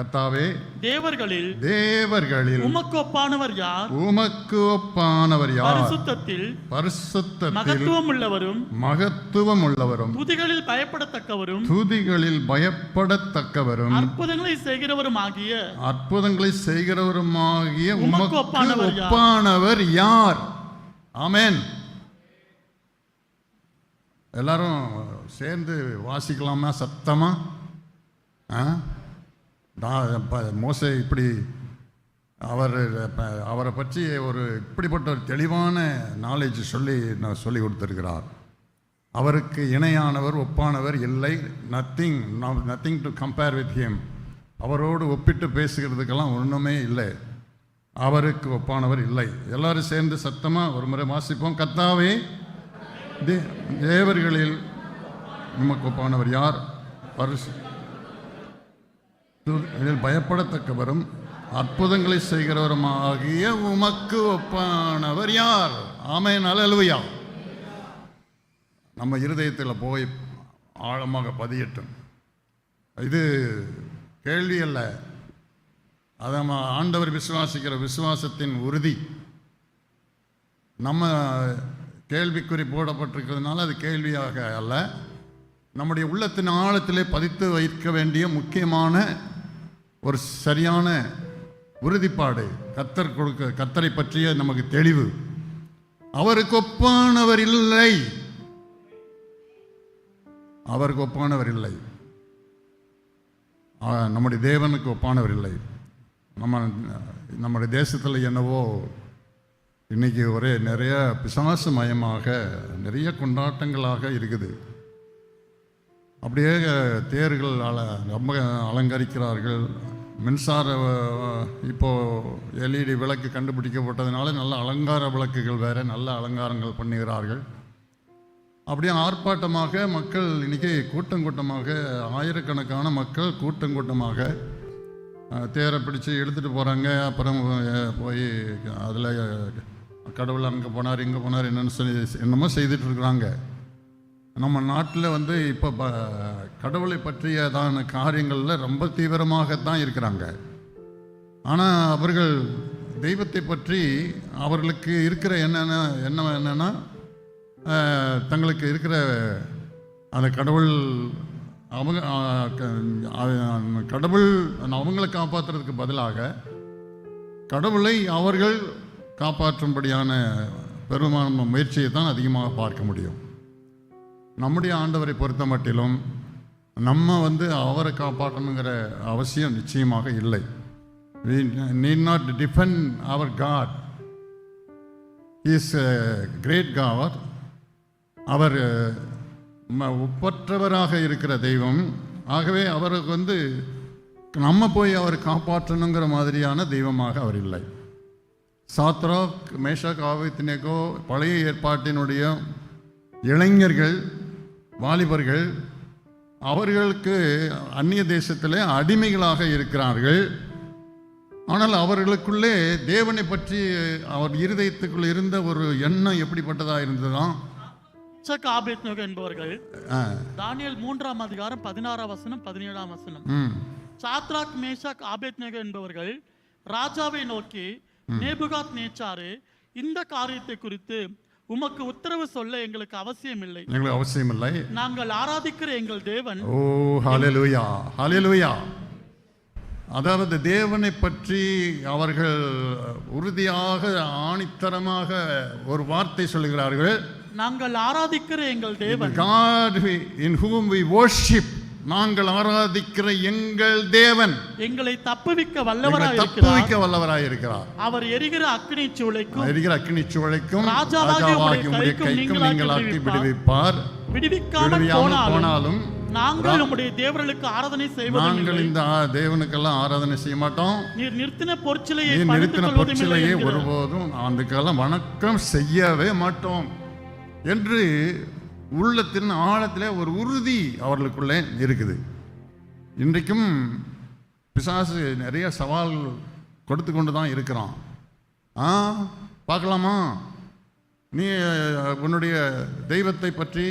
கத்தாவே தேவர்களில் தேவர்களில் உமக்கு ஒப்பானவர் யார்? உமக்கு ஒப்பானவர் யார்? பரிசுத்தத்தில் பரிசுத்தத்தில் மகத்துவம் உள்ளவரும் மகத்துவம் உள்ளவரும் துதிகளில் பயப்படத்தக்கவரும் துதிகளில் பயப்படத்தக்கவரும் அற்புதங்களை செய்கிறவரும் ஆகிய அற்புதங்களை செய்கிறவருமாகிய உமக்கு உமக்கு? ஒப்பானவர் யார்? ஆமென். எல்லாரும் சேர்ந்து வாசிக்கலாமா சத்தமா? ஆ? நான் ப- இப்படி அவர் அவரை பற்றி ஒரு இப்படிப்பட்ட ஒரு தெளிவான நாலேஜ் சொல்லி நான் சொல்லி கொடுத்துருக்கிறார். அவருக்கு இணையானவர் ஒப்பானவர் இல்லை. Nothing nothing to compare with him அவரோடு ஒப்பிட்டு பேசுகிறதுக்கெல்லாம் ஒன்றுமே இல்லை. அவருக்கு ஒப்பானவர் இல்லை. எல்லாரும் சேர்ந்து சத்தமாக ஒரு முறை வாசிப்போம். கத்தாவே தே தேவர்களில் நமக்கு ஒப்பானவர் யார்? பரிசு இதில் பயப்படத்தக்கவரும் அற்புதங்களை செய்கிறவருமாகிய உமக்கு ஒப்பானவர் யார்? ஆமென் அல்லேலூயா. நம்ம இருதயத்தில் போய் ஆழமாக பதியட்டும். இது கேள்வி அல்ல. அதை நம்ம ஆண்டவர் விசுவாசிக்கிற விசுவாசத்தின் உறுதி. நம்ம கேள்விக்குறி போடப்பட்டிருக்கிறதுனால அது கேள்வியாக அல்ல. நம்முடைய உள்ளத்தின் ஆழத்திலே பதித்து வைக்க வேண்டிய முக்கியமான ஒரு சரியான உறுதிப்பாடு கத்தர் கொடுக்க கத்தரை பற்றிய நமக்கு தெளிவு. அவருக்கு ஒப்பானவர் இல்லை. அவருக்கு ஒப்பானவர் இல்லை. நம்முடைய தேவனுக்கு ஒப்பானவர் இல்லை. நம்ம நம்முடைய தேசத்தில் என்னவோ இன்னைக்கு ஒரே நிறைய பிசாசு மயமாக நிறைய கொண்டாட்டங்களாக இருக்குது. அப்படியே தேர்கள் அல ரொம்ப அலங்கரிக்கிறார்கள். மின்சார இப்போது எல்இடி விளக்கு கண்டுபிடிக்கப்பட்டதுனால நல்ல அலங்கார விளக்குகள் வேறு நல்ல அலங்காரங்கள் பண்ணுகிறார்கள். அப்படியே ஆர்ப்பாட்டமாக மக்கள் இன்னைக்கு கூட்டம் கூட்டமாக ஆயிரக்கணக்கான மக்கள் கூட்டம் கூட்டமாக தேரை பிடிச்சு எடுத்துகிட்டு போகிறாங்க அப்புறம் போய் அதில் கடவுள் அங்கே போனார் இங்கே போனார் என்னென்னு சொல்லி என்னமோ செய்துட்டு இருக்கிறாங்க. நம்ம நாட்டில் வந்து இப்போ ப கடவுளை பற்றியதான காரியங்களில் ரொம்ப தீவிரமாகத்தான் இருக்கிறாங்க. ஆனால் அவர்கள் தெய்வத்தை பற்றி அவர்களுக்கு இருக்கிற என்னென்ன என்ன என்னென்னா தங்களுக்கு இருக்கிற அந்த கடவுள் அவங்க கடவுள் அவங்கள காப்பாற்றுறதுக்கு பதிலாக கடவுளை அவர்கள் காப்பாற்றும்படியான பெருமான முயற்சியை தான் அதிகமாக பார்க்க முடியும். நம்முடைய ஆண்டவரை பொறுத்த மட்டிலும் நம்ம வந்து அவரை காப்பாற்றணுங்கிற அவசியம் நிச்சயமாக இல்லை. வி நீட் நாட் defend அவர் காட் இஸ் கிரேட் காவர் அவர் ம- ஒப்பற்றவராக இருக்கிற தெய்வம். ஆகவே அவருக்கு வந்து நம்ம போய் அவர் காப்பாற்றணுங்கிற மாதிரியான தெய்வமாக அவர் இல்லை. சாத்ரா மேஷா காவித்தினேகோ பழைய ஏற்பாட்டினுடைய இளைஞர்கள் வாலிபர்கள் அவர்களுக்கு அந்நிய தேசத்திலே அடிமைகளாக இருக்கிறார்கள். ஆனால் அவர்களுக்குள்ளே தேவனை பற்றி அவர் இருதயத்துக்குள்ள இருந்த ஒரு எண்ணம் எப்படிப்பட்டதா இருந்ததாம் சக் ஆபேத்நோக என்பவர்கள் தானியேல் மூன்றாம் அதிகாரம் பதினாறாம் வசனம் பதினேழாம் வசனம். சாத்ராக் மேஷாக் ஆபேத்நேகோ என்பவர்கள் ராஜாவை நோக்கி நேபுகாத் நேச்சாரு இந்த காரியத்தை குறித்து உமக்கு உத்தரவு சொல்ல எங்களுக்கு அவசியம் இல்லை எங்களுக்கு அவசியம் இல்லை நாங்கள் ஆராதிக்கிற எங்கள் தேவன். ஓ ஹalleluya ஹalleluya. அதாவது தேவனை பற்றி அவர்கள் உறுதியாக ஆணித்தரமாக ஒரு வார்த்தை சொல்லுகிறார்கள். நாங்கள் ஆராதிக்கிற எங்கள் தேவன். God in whom we worship. நாங்கள் ஆராதிக்கிற எங்கள் தேவன் எங்களை தப்புவிக்க வல்லவராய் தப்புவிக்க வல்லவராய் இருக்கிறார் அவர் எரிகிற அக்கினி சூளைக்கும் எரிகிற சுவழைக்கும் ராஜாவாகிய ராஜாவாகி உடைய கைக்கும் நீங்களாக்கி நீங்களாக்கி விடுவிப்பார். விடுவிக்காமல் போனாலும் நாங்கள் உம்முடைய தேவர்களுக்கு ஆராதனை செய்வதும் நாங்கள். இந்த தேவனுக்கெல்லாம் ஆராதனை செய்ய மாட்டோம். நீர் நிறுத்தின பொற்சிலையை நிறுத்தின பொற்சிலையை. ஒருபோதும் அதுக்கெல்லாம் வணக்கம் செய்யவே மாட்டோம். என்று உள்ளத்தின் ஆழத்தில் ஒரு உறுதி அவர்களுக்குள்ளே இருக்குது. இன்றைக்கும் பிசாசு நிறைய சவால் கொடுத்து கொண்டு தான் இருக்கிறான். ஆ பார்க்கலாமா? நீ உன்னுடைய தெய்வத்தை பற்றி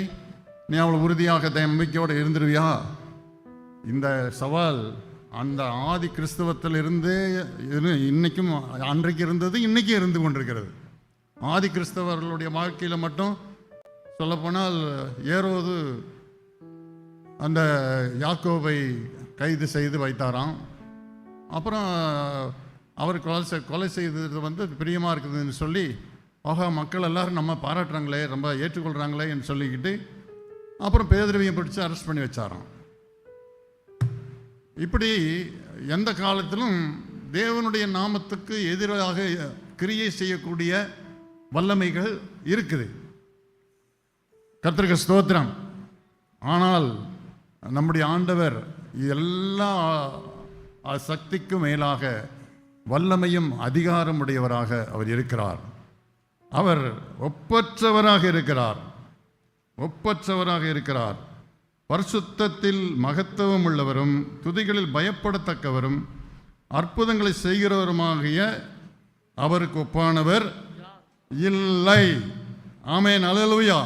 நீ அவ்வளோ உறுதியாக நம்பிக்கையோடு இருந்துருவியா? இந்த சவால் அந்த ஆதி கிறிஸ்தவத்தில் இருந்தே இரு இன்னைக்கும் அன்றைக்கு இருந்தது இன்றைக்கும் இருந்து கொண்டிருக்கிறது. ஆதி கிறிஸ்தவர்களுடைய வாழ்க்கையில் மட்டும் சொல்லப்போனால் ஏரோது அந்த யாக்கோவை கைது செய்து வைத்தாராம். அப்புறம் அவர் கொலை செய்- கொலை செய்தது வந்து பிரியமாக இருக்குதுன்னு சொல்லி ஆகா மக்கள் எல்லோரும் நம்ம பாராட்டுறாங்களே ரொம்ப ஏற்றுக்கொள்கிறாங்களேன்னு சொல்லிக்கிட்டு அப்புறம் பேதரவியை பிடிச்சி அரெஸ்ட் பண்ணி வச்சாராம். இப்படி எந்த காலத்திலும் தேவனுடைய நாமத்துக்கு எதிராக கிரியை செய்யக்கூடிய வல்லமைகள் இருக்குது. கர்த்தருக்கு ஸ்தோத்திரம். ஆனால் நம்முடைய ஆண்டவர் எல்லா சக்திக்கும் மேலாக வல்லமையும் அதிகாரம் உடையவராக அவர் இருக்கிறார். அவர் ஒப்பற்றவராக இருக்கிறார். ஒப்பற்றவராக இருக்கிறார். பரிசுத்தத்தில் மகத்துவம் உள்ளவரும் துதிகளில் பயப்படத்தக்கவரும் அற்புதங்களை செய்கிறவருமாகிய அவருக்கு ஒப்பானவர் இல்லை. ஆமேன். அலலுயா